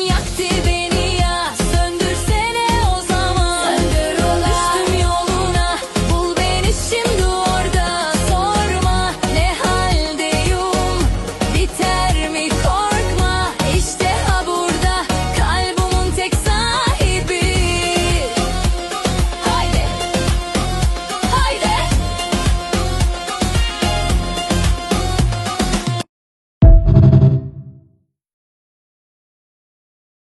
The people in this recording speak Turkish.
Yaktı beni.